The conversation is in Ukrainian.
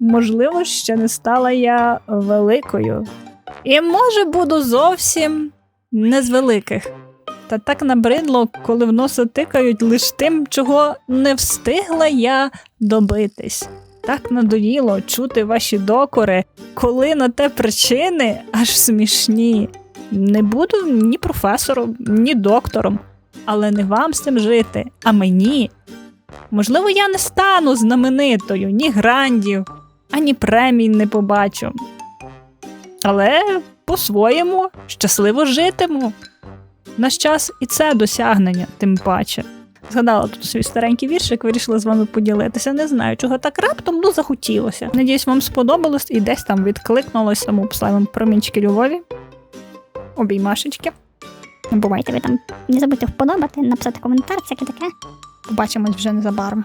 можливо, ще не стала я великою. І може буду зовсім не з великих. Та так набридло, коли в носа тикають лиш тим, чого не встигла я добитись. Так надоїло чути ваші докори, коли на те причини аж смішні. Не буду ні професором, ні доктором, але не вам з цим жити, а мені. Можливо, я не стану знаменитою, ні грандів, ані премій не побачу. Але по-своєму щасливо житиму. Наш час і це досягнення, тим паче. Згадала тут свій старенький віршик, вирішила з вами поділитися. Не знаю, чого так раптом, ну захотілося. Надіюсь, вам сподобалось і десь там відкликнулось, тому поставимо промінчики любові. Обіймашечки. Не бувайте ви там. Не забудьте вподобати, написати коментар, всяке таке. Побачимось вже незабаром.